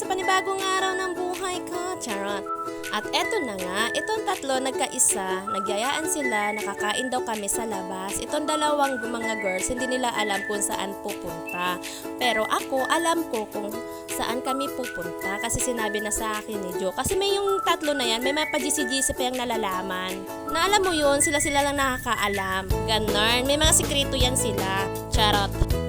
Sa panibagong araw ng buhay ko. Charot. At eto na nga, itong tatlo nagkaisa, nagyayaan sila, nakakain daw kami sa labas. Itong dalawang mga girls, hindi nila alam kung saan pupunta. Pero ako, alam ko kung saan kami pupunta kasi sinabi na sa akin ni Joe. Kasi may yung tatlo na yan, may mga pa-GC-GC pa yung nalalaman. Na alam mo yun, sila-sila lang nakakaalam. Ganon, may mga sikreto yan sila. Charot.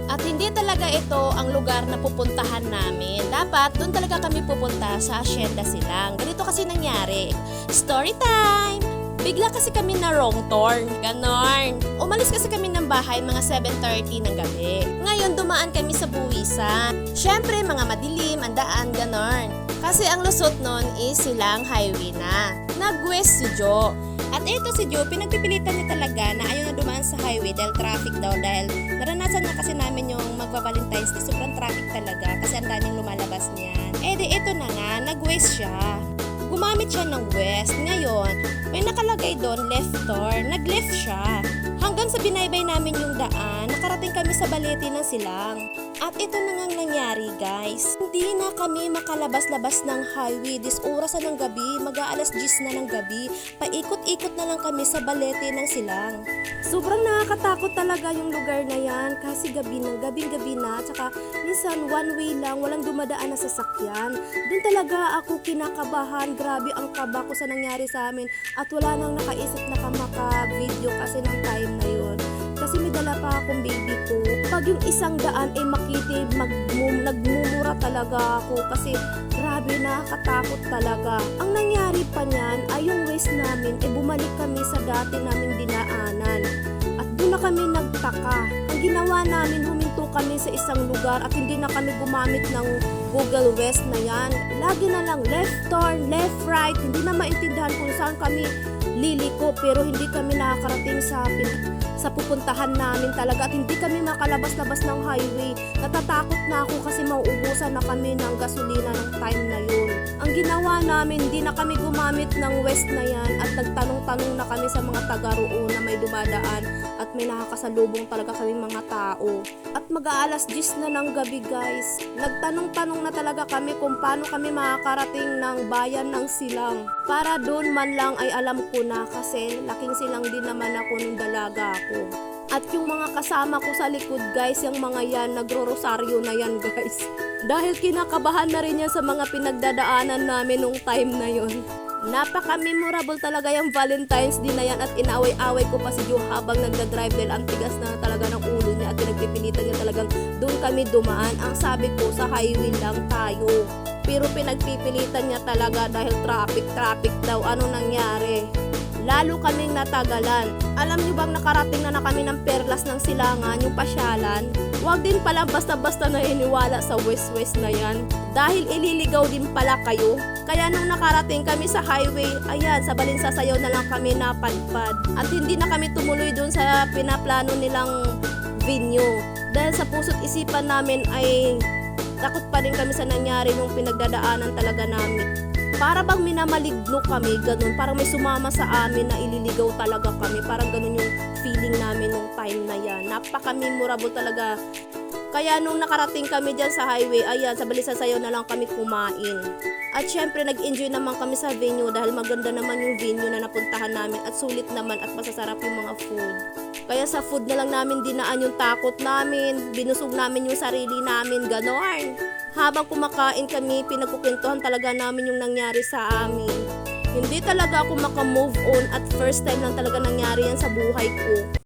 Hindi talaga ito ang lugar na pupuntahan namin. Dapat doon talaga kami pupunta sa Hacienda Silang. Ganito kasi nangyari. Story time! Bigla kasi kami na wrong turn. Ganon. Umalis kasi kami ng bahay mga 7.30 ng gabi. Ngayon dumaan kami sa buwisan. Siyempre mga madilim, ang daan, ganon. Kasi ang lusot nun is silang highway na. Nag-west si Joe. At ito si Joe, pinagpipilitan niya talaga na ayaw na dumaan sa highway dahil traffic daw. Dahil Day. Sobrang traffic talaga kasi ang daming lumalabas niyan. Eh di ito na nga, nag-west siya. Gumamit siya ng west. Ngayon, may nakalagay doon left turn. Nag-left siya. Hanggang sa binaybay namin yung daan, nakarating kami sa balete ng silang. At ito na nga nangyari guys. Hindi na kami makalabas-labas ng highway. This oras na ng gabi, mag-aalas 10 na ng gabi. Paikot-ikot na lang kami sa balete ng silang. Sobrang nakakatakot talaga yung lugar na yan kasi gabi ng gabing-gabi na tsaka minsan one way lang walang dumadaan na sasakyan. Doon talaga ako kinakabahan. Grabe ang kaba ko sa nangyari sa amin at wala nang nakaisip na kamaka-video kasi ng time na yun. Kasi may dala pa akong baby. Pag yung isang daan ay makiti, magmum, nagmumura talaga ako kasi grabe nakakatakot talaga. Ang nangyari pa niyan ay yung waste namin ay bumalik kami sa dati naming dinaanan. At doon na kami nagtaka. Ang ginawa namin, huminto kami sa isang lugar at hindi na kami gumamit ng Google West na yan. Lagi na lang left turn, left right. Hindi na maintindihan kung saan kami liliko pero hindi kami nakakarating sa pin- sa pupuntahan namin talaga at hindi kami makalabas-labas ng highway. Natatakot na ako kasi mauubusan na kami ng gasolina ng time na yun. Ang ginawa namin, hindi na kami gumamit ng west na yan at nagtanong-tanong na kami sa mga taga roon na may dumadaan at may nakakasalubong talaga kami mga tao. At mag-aalas 10 na ng gabi guys. Nagtanong-tanong na talaga kami kung paano kami makakarating ng bayan ng silang. Para doon man lang ay alam ko na kasi laking silang din naman ako nung dalaga ako. At yung mga kasama ko sa likod guys, yung mga yan, nagro-rosaryo na yan guys. Dahil kinakabahan na rin yan sa mga pinagdadaanan namin nung time na yon. Napaka-memorable talaga yung Valentine's Day na yan at inaway-away ko pa si Joe habang nagda-drive dahil ang tigas na talaga ng ulo niya at pinagpipilitan niya talagang doon kami dumaan. Ang sabi ko sa highway lang tayo. Pero pinagpipilitan niya talaga dahil traffic-traffic daw. Ano nangyari? Lalo kaming natagalan. Alam niyo bang nakarating na na kami ng perlas ng silangan, yung pasyalan? Huwag din pala basta-basta na iniwala sa west-west na yan. Dahil ililigaw din pala kayo. Kaya nung nakarating kami sa highway, ayan, sa Balinsasayaw na lang kami napadpad. At hindi na kami tumuloy dun sa pinaplano nilang venue. Dahil sa puso't isipan namin ay takot pa rin kami sa nangyari nung pinagdadaanan talaga namin. Para bang minamaligno kami, ganun. Parang may sumama sa amin na ililigaw talaga kami. Parang ganun yung feeling namin nung time na yan. Napaka-memorable talaga. Kaya nung nakarating kami dyan sa highway, ayan, sa Balisan Sayo na lang kami kumain. At syempre, nag-enjoy naman kami sa venue dahil maganda naman yung venue na napuntahan namin at sulit naman at masasarap yung mga food. Kaya sa food na lang namin dinaan yung takot namin, binusog namin yung sarili namin, ganon. Habang kumakain kami, pinagkukwentuhan talaga namin yung nangyari sa amin. Hindi talaga ako makamove on at first time lang talaga nangyari yan sa buhay ko.